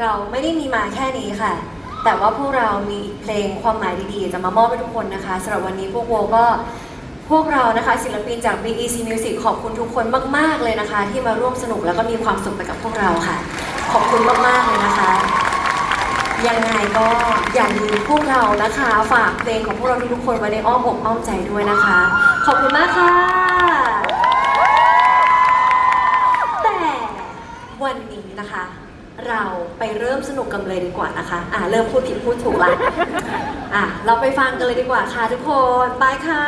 เราไม่ได้มีมาแค่นี้ค่ะ แต่ว่าพวกเรามีอีกเพลงความหมายดีๆ จะมามอบให้ทุกคนนะคะสำหรับวันนี้พวกโวก็พวกเรานะคะ ศิลปินจาก BEC Music ขอบคุณทุกคนมาก ๆ เลยนะคะ ที่มาร่วมสนุกแล้วก็มีความสุขไปกับพวกเราค่ะ ขอบคุณมาก ๆ เลยนะคะ ยังไงก็อย่าลืมพวกเรานะคะ ฝากเพลงของพวกเราทุกคนไว้ในอ้อมอกอ้อมใจด้วยนะคะ ขอบคุณมากค่ะ แต่วันนี้นะคะ เราไปเริ่มสนุกกันเลยดีกว่านะคะ อ่าเริ่มพูดผิดพูดถูกละ อะเราไปฟังกันเลยดีกว่าค่ะทุกคน ไปค่ะ